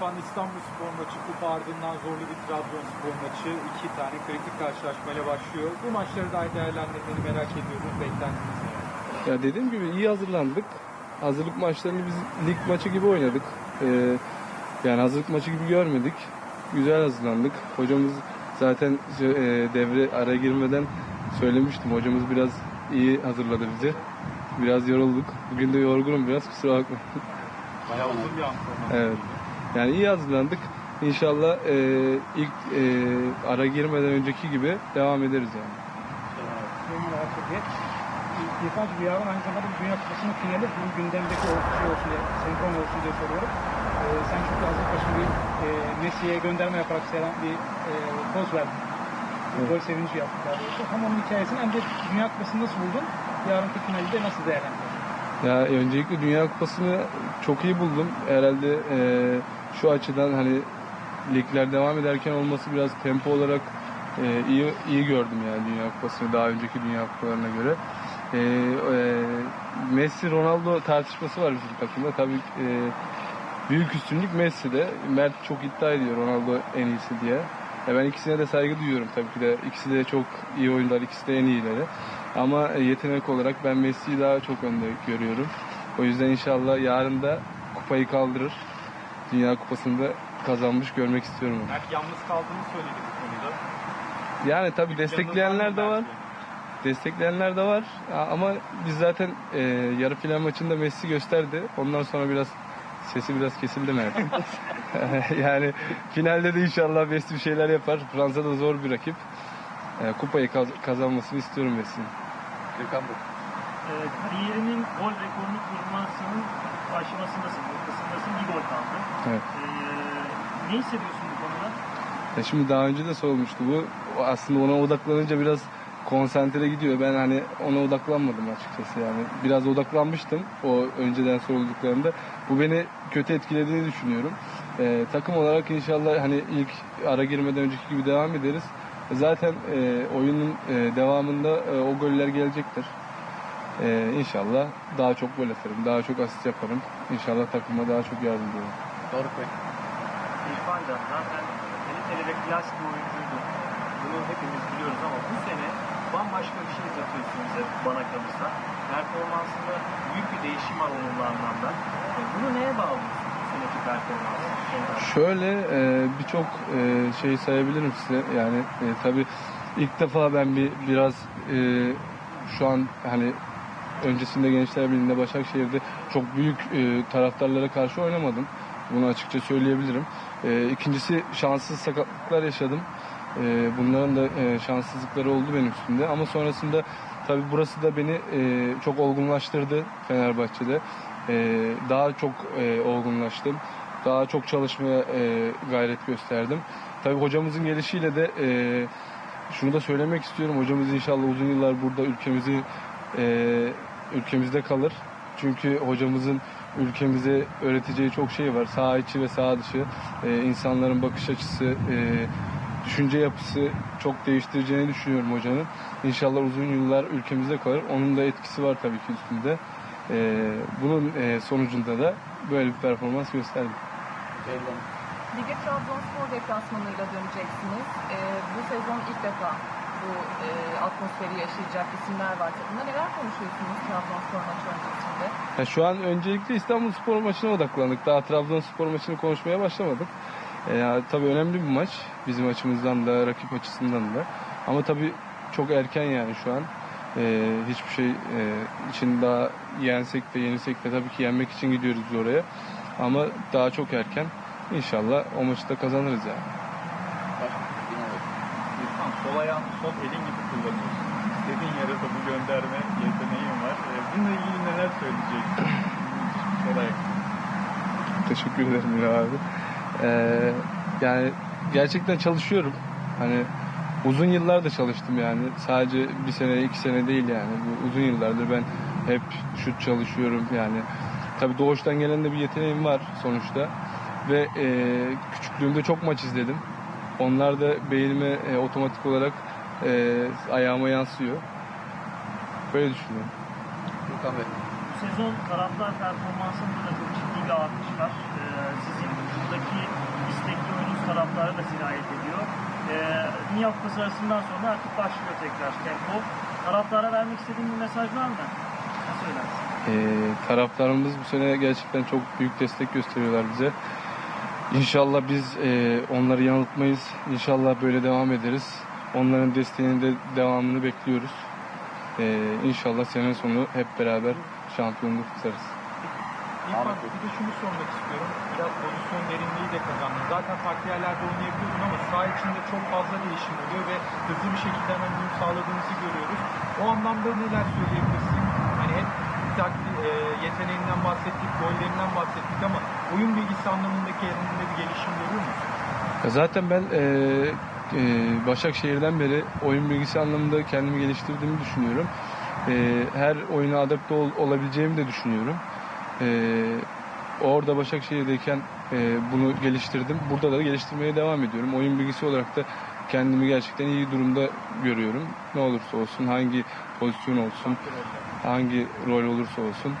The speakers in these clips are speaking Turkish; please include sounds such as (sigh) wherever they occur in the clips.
yapan İstanbul Spor maçı, kupa ardından zorlu bir Trabzonspor maçı. iki tane kritik karşılaşmayla başlıyor. Bu maçları daha değerlendirmeni merak ediyoruz. Beklentiniz neler? Ya dediğim gibi iyi hazırlandık. Hazırlık maçlarını biz lig maçı gibi oynadık. Ee, yani hazırlık maçı gibi görmedik. Güzel hazırlandık. Hocamız zaten e, devre ara girmeden söylemiştim. Hocamız biraz iyi hazırladı bizi. Biraz yorulduk. Bugün de yorgunum biraz kusura bakmayın. Bayağı uzun bir antrenman. Evet. Yani iyi hazırlandık. İnşallah e, ilk e, ara girmeden önceki gibi devam ederiz yani. Sayın Murat Türkiye. İrfan'cığım bir yarın aynı zamanda Dünya Kupası'nın finali bu gündemdeki o şey olsun diye, senkron olsun diye soruyorum. Ee, sen çünkü hazır başında bir e, Messi'ye gönderme yaparak selam bir e, poz verdin. Bir Gol sevinci yaptın daha doğrusu. Hem onun hikayesini hem de Dünya Kupası'nı nasıl buldun? Yarınki finali de nasıl değerlendirdin? Ya öncelikle Dünya Kupası'nı çok iyi buldum. Herhalde e, şu açıdan hani ligler devam ederken olması biraz tempo olarak e, iyi iyi gördüm yani Dünya Kupası'nı daha önceki Dünya Kupalarına göre. E, e, Messi Ronaldo tartışması var bizim takımda. Tabii e, büyük üstünlük Messi'de. Mert çok iddia ediyor Ronaldo en iyisi diye. Ya ben ikisine de saygı duyuyorum tabii ki de. İkisi de çok iyi oyuncular, ikisi de en iyileri. Ama e, yetenek olarak ben Messi'yi daha çok önde görüyorum. O yüzden inşallah yarın da kupayı kaldırır. Dünya Kupası'nda kazanmış görmek istiyorum onu. Mert yalnız kaldığını söyledi bu konuda. Yani tabii destekleyenler de var. Destekleyenler de var. Ama biz zaten e, yarı final maçında Messi gösterdi. Ondan sonra biraz sesi biraz kesildi Mert'in. (laughs) (laughs) yani finalde de inşallah Messi bir şeyler yapar. Fransa'da zor bir rakip. E, kupayı kaz- kazanmasını istiyorum Messi'nin. Gökhan Bey. Ee, kariyerinin gol rekorunu kırmasının aşamasındasın, ortasındasın, bir gol kaldı. Evet. Ee, ne hissediyorsun bu konuda? Ya şimdi daha önce de sormuştu bu. O Aslında ona odaklanınca biraz konsantre gidiyor. Ben hani ona odaklanmadım açıkçası yani. Biraz odaklanmıştım o önceden sorulduklarında. Bu beni kötü etkilediğini düşünüyorum. Ee, takım olarak inşallah hani ilk ara girmeden önceki gibi devam ederiz. Zaten e, oyunun e, devamında e, o goller gelecektir. E, inşallah daha çok gol atarım, daha çok asist yaparım. İnşallah takıma daha çok yardımcı olurum. Doruk Bey. İrfan Can zaten kaliteli ve klas bir oyuncuydu. Bunu hepimiz biliyoruz ama bu sene bambaşka bir şey izletiyorsun bize bana kalırsa. Performansında büyük bir değişim var olumlu anlamda. Ee, bunu neye bağlıyorsun Şöyle e, birçok e, şey sayabilirim size. Yani e, tabii ilk defa ben bir biraz e, şu an hani öncesinde Gençler Birliği'nde Başakşehir'de çok büyük e, taraftarlara karşı oynamadım. Bunu açıkça söyleyebilirim. E, ikincisi şanssız sakatlıklar yaşadım. E, bunların da e, şanssızlıkları oldu benim üstümde. Ama sonrasında tabii burası da beni e, çok olgunlaştırdı Fenerbahçe'de. E, daha çok e, olgunlaştım. Daha çok çalışmaya e, gayret gösterdim. Tabii hocamızın gelişiyle de e, şunu da söylemek istiyorum. Hocamız inşallah uzun yıllar burada ülkemizi ülkemizde kalır. Çünkü hocamızın ülkemize öğreteceği çok şey var. Sağ içi ve sağ dışı. İnsanların bakış açısı, düşünce yapısı çok değiştireceğini düşünüyorum hocanın. İnşallah uzun yıllar ülkemizde kalır. Onun da etkisi var tabii ki üstünde. E, bunun e, sonucunda da böyle bir performans gösterdi. Ceylan. Lige Trabzonspor deplasmanıyla döneceksiniz. Ee, bu sezon ilk defa bu e, atmosferi yaşayacak isimler var takımda. Neler konuşuyorsunuz Trabzonspor maçı öncesinde? Ya şu an öncelikle İstanbul Spor maçına odaklandık. Daha Trabzonspor maçını konuşmaya başlamadık. E, ya, tabii önemli bir maç. Bizim açımızdan da, rakip açısından da. Ama tabii çok erken yani şu an. E, hiçbir şey e, için daha yensek de yenilsek de tabii ki yenmek için gidiyoruz biz oraya. Ama daha çok erken. İnşallah o maçı da kazanırız yani. İrfan sol ayağını sol elin gibi kullanıyorsun. İstediğin yere topu gönderme yeteneğin var. Ee, bununla ilgili neler söyleyeceksin? sol ayak. Teşekkür ederim Mira abi. Ee, yani gerçekten çalışıyorum. Hani uzun yıllardır çalıştım yani. Sadece bir sene, iki sene değil yani. Bu uzun yıllardır ben hep şut çalışıyorum yani. Tabii doğuştan gelen de bir yeteneğim var sonuçta. Ve e, küçüklüğümde çok maç izledim. Onlar da beynime e, otomatik olarak e, ayağıma yansıyor. Böyle düşünüyorum. Gökhan Bey. Bu sezon taraftar performansında da çok ciddi bir ve alkışlar. Ee, sizin buradaki istekli oyunuz taraftara da sirayet ediyor. Ee, Dünya Kupası arasından sonra artık başlıyor tekrar tempo. Taraftara vermek istediğin bir mesaj var mı? Ne söylersin? Ee, taraftarımız bu sene gerçekten çok büyük destek gösteriyorlar bize. İnşallah biz e, onları yanıltmayız. İnşallah böyle devam ederiz. Onların desteğini de devamını bekliyoruz. Ee, inşallah sene sonu hep beraber şampiyonluk tutarız. İrfan bir de şunu sormak istiyorum. Biraz pozisyon derinliği de kazandın. Zaten farklı yerlerde oynayabiliyordun ama saha içinde çok fazla değişim oluyor ve hızlı bir şekilde hemen uyum sağladığınızı görüyoruz. O anlamda neler söyleyebilirsin? Hani hep taktik, e, yeteneğinden bahsettik, gollerinden bahsettik ama oyun bilgisi anlamındaki yerinde bir gelişim görüyor musun? Zaten ben e, e, Başakşehir'den beri oyun bilgisi anlamında kendimi geliştirdiğimi düşünüyorum. E, her oyuna adapte ol- olabileceğimi de düşünüyorum. E, orada Başakşehir'deyken e, bunu geliştirdim. Burada da geliştirmeye devam ediyorum. Oyun bilgisi olarak da kendimi gerçekten iyi durumda görüyorum. Ne olursa olsun, hangi pozisyon olsun, hangi rol olursa olsun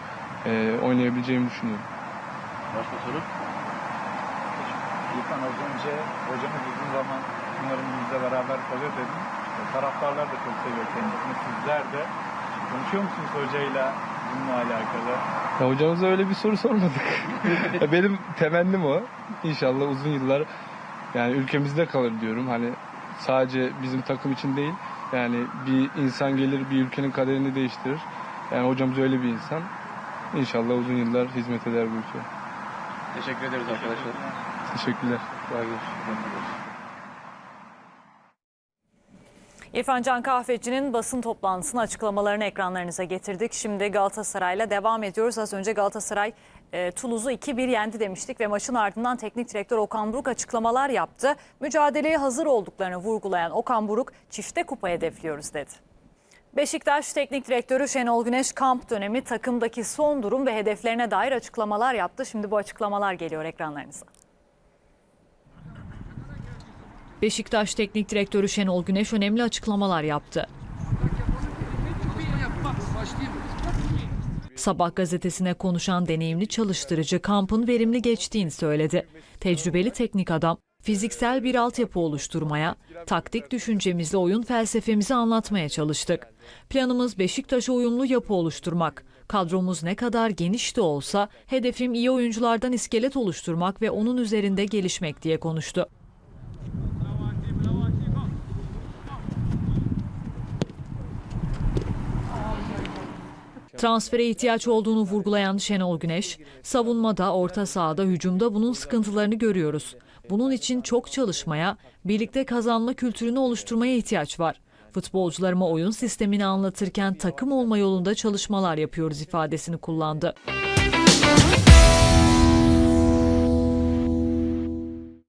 e, oynayabileceğimi düşünüyorum. Başka soru? İrfan az önce hocamız uzun zaman umarım bizle beraber kalıyor dedim. E, Taraftarlar da çok seviyor kendisini. Sizler de konuşuyor musunuz hocayla bununla alakalı? Ya hocamıza öyle bir soru sormadık. Ya Benim temennim o. İnşallah uzun yıllar yani ülkemizde kalır diyorum. Hani sadece bizim takım için değil. Yani bir insan gelir bir ülkenin kaderini değiştirir. Yani hocamız öyle bir insan. İnşallah uzun yıllar hizmet eder bu ülkeye. Teşekkür ederiz arkadaşlar. Teşekkürler. Sağ İrfan Can Kahveci'nin basın toplantısının açıklamalarını ekranlarınıza getirdik. Şimdi Galatasaray'la devam ediyoruz. Az önce Galatasaray e, Toulouse'u 2-1 yendi demiştik ve maçın ardından teknik direktör Okan Buruk açıklamalar yaptı. Mücadeleye hazır olduklarını vurgulayan Okan Buruk çifte kupa hedefliyoruz dedi. Beşiktaş Teknik Direktörü Şenol Güneş kamp dönemi takımdaki son durum ve hedeflerine dair açıklamalar yaptı. Şimdi bu açıklamalar geliyor ekranlarınıza. Beşiktaş Teknik Direktörü Şenol Güneş önemli açıklamalar yaptı. Sabah gazetesine konuşan deneyimli çalıştırıcı kampın verimli geçtiğini söyledi. Tecrübeli teknik adam fiziksel bir altyapı oluşturmaya, taktik düşüncemizle oyun felsefemizi anlatmaya çalıştık. Planımız Beşiktaş'a uyumlu yapı oluşturmak. Kadromuz ne kadar geniş de olsa hedefim iyi oyunculardan iskelet oluşturmak ve onun üzerinde gelişmek diye konuştu. Transfere ihtiyaç olduğunu vurgulayan Şenol Güneş, savunmada, orta sahada, hücumda bunun sıkıntılarını görüyoruz. Bunun için çok çalışmaya, birlikte kazanma kültürünü oluşturmaya ihtiyaç var. Futbolcularıma oyun sistemini anlatırken takım olma yolunda çalışmalar yapıyoruz ifadesini kullandı.